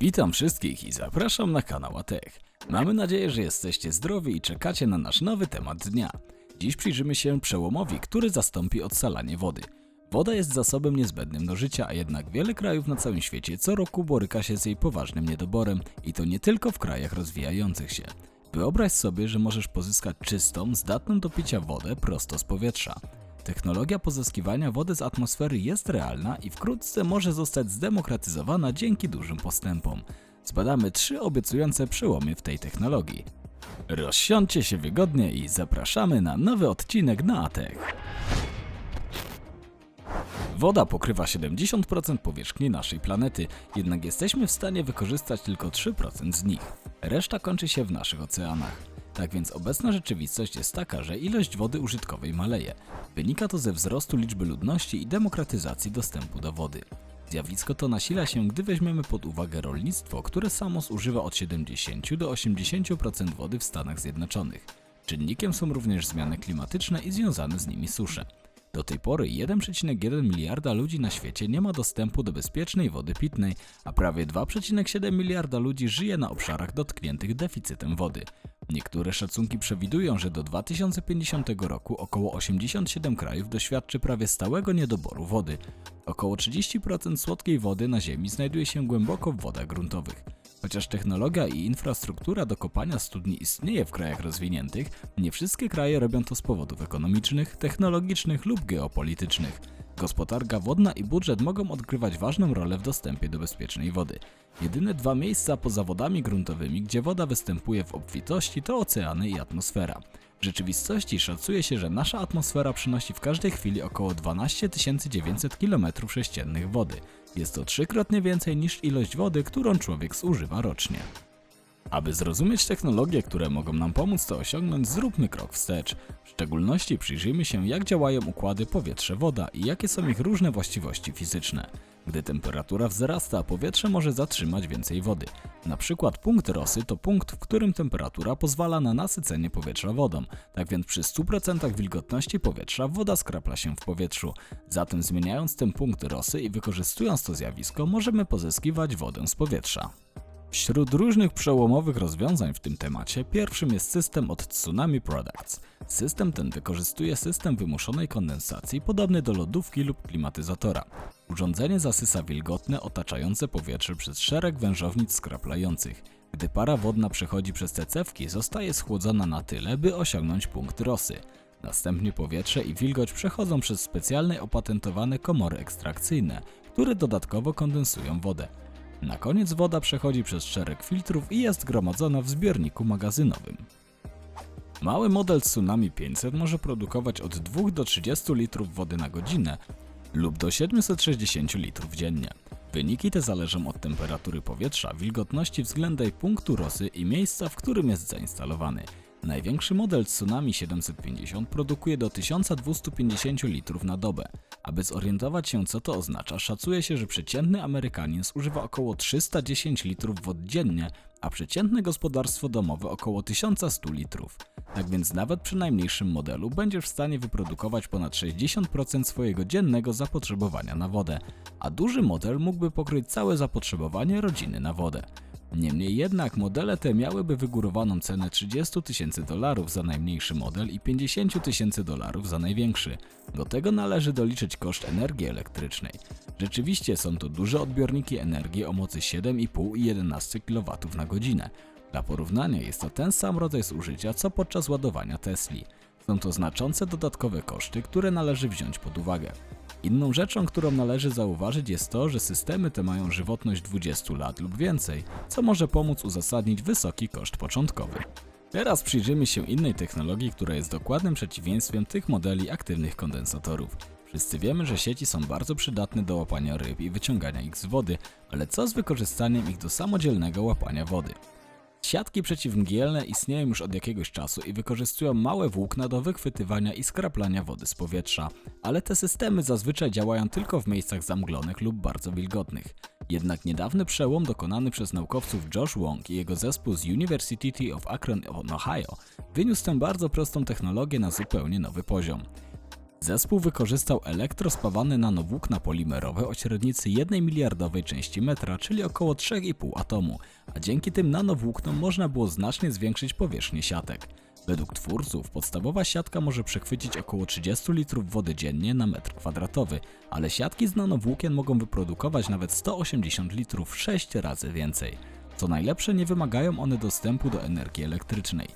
Witam wszystkich i zapraszam na kanał Atech. Mamy nadzieję, że jesteście zdrowi i czekacie na nasz nowy temat dnia. Dziś przyjrzymy się przełomowi, który zastąpi odsalanie wody. Woda jest zasobem niezbędnym do życia, a jednak wiele krajów na całym świecie co roku boryka się z jej poważnym niedoborem i to nie tylko w krajach rozwijających się. Wyobraź sobie, że możesz pozyskać czystą, zdatną do picia wodę prosto z powietrza. Technologia pozyskiwania wody z atmosfery jest realna i wkrótce może zostać zdemokratyzowana dzięki dużym postępom. Zbadamy trzy obiecujące przełomy w tej technologii. Rozsiądźcie się wygodnie i zapraszamy na nowy odcinek na Atech. Woda pokrywa 70% powierzchni naszej planety, jednak jesteśmy w stanie wykorzystać tylko 3% z nich. Reszta kończy się w naszych oceanach. Tak więc obecna rzeczywistość jest taka, że ilość wody użytkowej maleje. Wynika to ze wzrostu liczby ludności i demokratyzacji dostępu do wody. Zjawisko to nasila się, gdy weźmiemy pod uwagę rolnictwo, które samo zużywa od 70 do 80% wody w Stanach Zjednoczonych. Czynnikiem są również zmiany klimatyczne i związane z nimi susze. Do tej pory 1,1 miliarda ludzi na świecie nie ma dostępu do bezpiecznej wody pitnej, a prawie 2,7 miliarda ludzi żyje na obszarach dotkniętych deficytem wody. Niektóre szacunki przewidują, że do 2050 roku około 87 krajów doświadczy prawie stałego niedoboru wody. Około 30% słodkiej wody na Ziemi znajduje się głęboko w wodach gruntowych. Chociaż technologia i infrastruktura do kopania studni istnieje w krajach rozwiniętych, nie wszystkie kraje robią to z powodów ekonomicznych, technologicznych lub geopolitycznych. Gospodarka wodna i budżet mogą odgrywać ważną rolę w dostępie do bezpiecznej wody. Jedyne dwa miejsca poza wodami gruntowymi, gdzie woda występuje w obfitości, to oceany i atmosfera. W rzeczywistości szacuje się, że nasza atmosfera przynosi w każdej chwili około 12 900 km3 wody. Jest to trzykrotnie więcej niż ilość wody, którą człowiek zużywa rocznie. Aby zrozumieć technologie, które mogą nam pomóc to osiągnąć, zróbmy krok wstecz. W szczególności przyjrzyjmy się, jak działają układy powietrze-woda i jakie są ich różne właściwości fizyczne. Gdy temperatura wzrasta, powietrze może zatrzymać więcej wody. Na przykład punkt Rosy to punkt, w którym temperatura pozwala na nasycenie powietrza wodą. Tak więc przy 100% wilgotności powietrza woda skrapla się w powietrzu. Zatem zmieniając ten punkt Rosy i wykorzystując to zjawisko, możemy pozyskiwać wodę z powietrza. Wśród różnych przełomowych rozwiązań w tym temacie pierwszym jest system od Tsunami Products. System ten wykorzystuje system wymuszonej kondensacji podobny do lodówki lub klimatyzatora. Urządzenie zasysa wilgotne otaczające powietrze przez szereg wężownic skraplających. Gdy para wodna przechodzi przez te cewki, zostaje schłodzona na tyle, by osiągnąć punkt rosy. Następnie powietrze i wilgoć przechodzą przez specjalne opatentowane komory ekstrakcyjne, które dodatkowo kondensują wodę. Na koniec woda przechodzi przez szereg filtrów i jest gromadzona w zbiorniku magazynowym. Mały model Tsunami 500 może produkować od 2 do 30 litrów wody na godzinę lub do 760 litrów dziennie. Wyniki te zależą od temperatury powietrza, wilgotności względem punktu rosy i miejsca, w którym jest zainstalowany. Największy model Tsunami 750 produkuje do 1250 litrów na dobę. Aby zorientować się co to oznacza, szacuje się, że przeciętny Amerykanin zużywa około 310 litrów wody dziennie, a przeciętne gospodarstwo domowe około 1100 litrów. Tak więc nawet przy najmniejszym modelu będziesz w stanie wyprodukować ponad 60% swojego dziennego zapotrzebowania na wodę, a duży model mógłby pokryć całe zapotrzebowanie rodziny na wodę. Niemniej jednak modele te miałyby wygórowaną cenę 30 tysięcy dolarów za najmniejszy model i 50 tysięcy dolarów za największy. Do tego należy doliczyć koszt energii elektrycznej. Rzeczywiście są to duże odbiorniki energii o mocy 7,5 i 11 kW na godzinę. Dla porównania jest to ten sam rodzaj zużycia co podczas ładowania Tesli. Są to znaczące dodatkowe koszty, które należy wziąć pod uwagę. Inną rzeczą, którą należy zauważyć jest to, że systemy te mają żywotność 20 lat lub więcej, co może pomóc uzasadnić wysoki koszt początkowy. Teraz przyjrzymy się innej technologii, która jest dokładnym przeciwieństwem tych modeli aktywnych kondensatorów. Wszyscy wiemy, że sieci są bardzo przydatne do łapania ryb i wyciągania ich z wody, ale co z wykorzystaniem ich do samodzielnego łapania wody? Siatki przeciwmgielne istnieją już od jakiegoś czasu i wykorzystują małe włókna do wychwytywania i skraplania wody z powietrza, ale te systemy zazwyczaj działają tylko w miejscach zamglonych lub bardzo wilgotnych. Jednak niedawny przełom dokonany przez naukowców Josh Wong i jego zespół z University of Akron Ohio wyniósł tę bardzo prostą technologię na zupełnie nowy poziom. Zespół wykorzystał elektrospawane nanowłókna polimerowe o średnicy 1 miliardowej części metra, czyli około 3,5 atomu, a dzięki tym nanowłóknom można było znacznie zwiększyć powierzchnię siatek. Według twórców podstawowa siatka może przechwycić około 30 litrów wody dziennie na metr kwadratowy, ale siatki z nanowłókien mogą wyprodukować nawet 180 litrów 6 razy więcej. Co najlepsze, nie wymagają one dostępu do energii elektrycznej.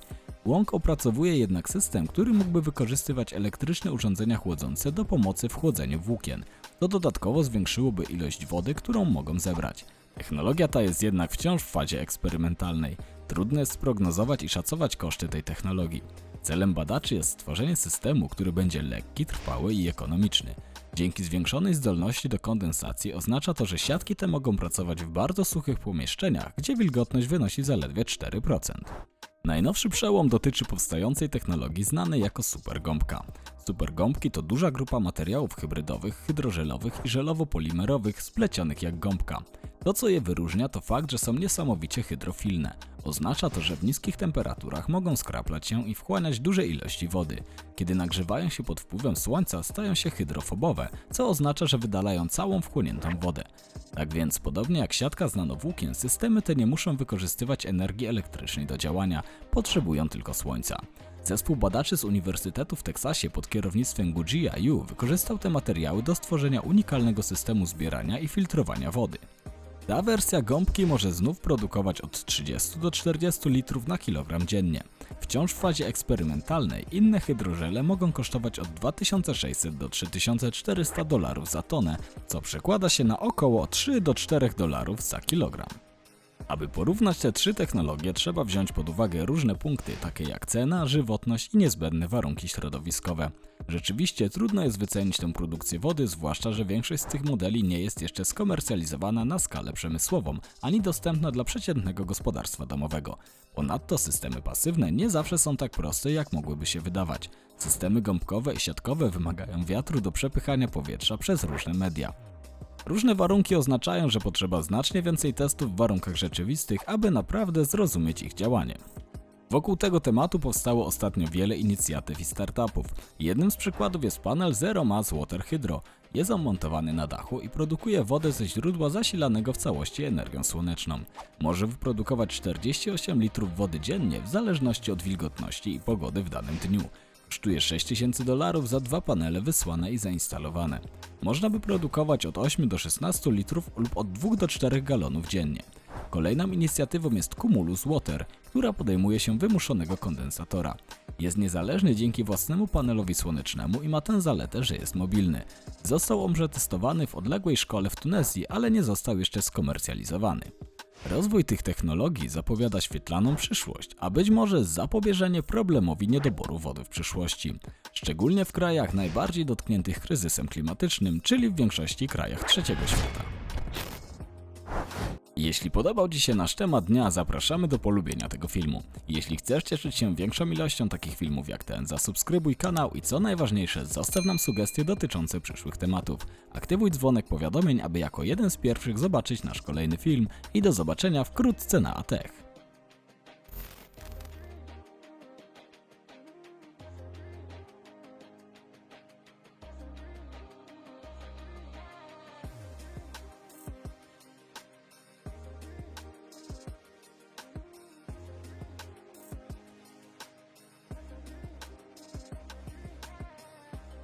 Łąk opracowuje jednak system, który mógłby wykorzystywać elektryczne urządzenia chłodzące do pomocy w chłodzeniu włókien. To dodatkowo zwiększyłoby ilość wody, którą mogą zebrać. Technologia ta jest jednak wciąż w fazie eksperymentalnej. Trudno jest sprognozować i szacować koszty tej technologii. Celem badaczy jest stworzenie systemu, który będzie lekki, trwały i ekonomiczny. Dzięki zwiększonej zdolności do kondensacji oznacza to, że siatki te mogą pracować w bardzo suchych pomieszczeniach, gdzie wilgotność wynosi zaledwie 4%. Najnowszy przełom dotyczy powstającej technologii znanej jako supergąbka. Supergąbki to duża grupa materiałów hybrydowych, hydrożelowych i żelowo-polimerowych splecionych jak gąbka. To co je wyróżnia to fakt, że są niesamowicie hydrofilne. Oznacza to, że w niskich temperaturach mogą skraplać się i wchłaniać duże ilości wody. Kiedy nagrzewają się pod wpływem słońca stają się hydrofobowe, co oznacza, że wydalają całą wchłoniętą wodę. Tak więc, podobnie jak siatka z nanowłókien, systemy te nie muszą wykorzystywać energii elektrycznej do działania, potrzebują tylko słońca. Zespół badaczy z Uniwersytetu w Teksasie pod kierownictwem Gujia Yu wykorzystał te materiały do stworzenia unikalnego systemu zbierania i filtrowania wody. Ta wersja gąbki może znów produkować od 30 do 40 litrów na kilogram dziennie. Wciąż w fazie eksperymentalnej inne hydrożele mogą kosztować od 2600 do 3400 dolarów za tonę, co przekłada się na około 3 do 4 dolarów za kilogram. Aby porównać te trzy technologie, trzeba wziąć pod uwagę różne punkty, takie jak cena, żywotność i niezbędne warunki środowiskowe. Rzeczywiście trudno jest wycenić tę produkcję wody, zwłaszcza, że większość z tych modeli nie jest jeszcze skomercjalizowana na skalę przemysłową, ani dostępna dla przeciętnego gospodarstwa domowego. Ponadto systemy pasywne nie zawsze są tak proste, jak mogłyby się wydawać. Systemy gąbkowe i siatkowe wymagają wiatru do przepychania powietrza przez różne media. Różne warunki oznaczają, że potrzeba znacznie więcej testów w warunkach rzeczywistych, aby naprawdę zrozumieć ich działanie. Wokół tego tematu powstało ostatnio wiele inicjatyw i startupów. Jednym z przykładów jest panel Zero Mass Water Hydro. Jest on montowany na dachu i produkuje wodę ze źródła zasilanego w całości energią słoneczną. Może wyprodukować 48 litrów wody dziennie w zależności od wilgotności i pogody w danym dniu. Kosztuje 6000 dolarów za dwa panele wysłane i zainstalowane. Można by produkować od 8 do 16 litrów lub od 2 do 4 galonów dziennie. Kolejną inicjatywą jest Cumulus Water, która podejmuje się wymuszonego kondensatora. Jest niezależny dzięki własnemu panelowi słonecznemu i ma tę zaletę, że jest mobilny. Został on przetestowany w odległej szkole w Tunezji, ale nie został jeszcze skomercjalizowany. Rozwój tych technologii zapowiada świetlaną przyszłość, a być może zapobieżenie problemowi niedoboru wody w przyszłości, szczególnie w krajach najbardziej dotkniętych kryzysem klimatycznym, czyli w większości krajach trzeciego świata. Jeśli podobał Ci się nasz temat dnia, zapraszamy do polubienia tego filmu. Jeśli chcesz cieszyć się większą ilością takich filmów jak ten, zasubskrybuj kanał i co najważniejsze, zostaw nam sugestie dotyczące przyszłych tematów. Aktywuj dzwonek powiadomień, aby jako jeden z pierwszych zobaczyć nasz kolejny film i do zobaczenia wkrótce na Atech.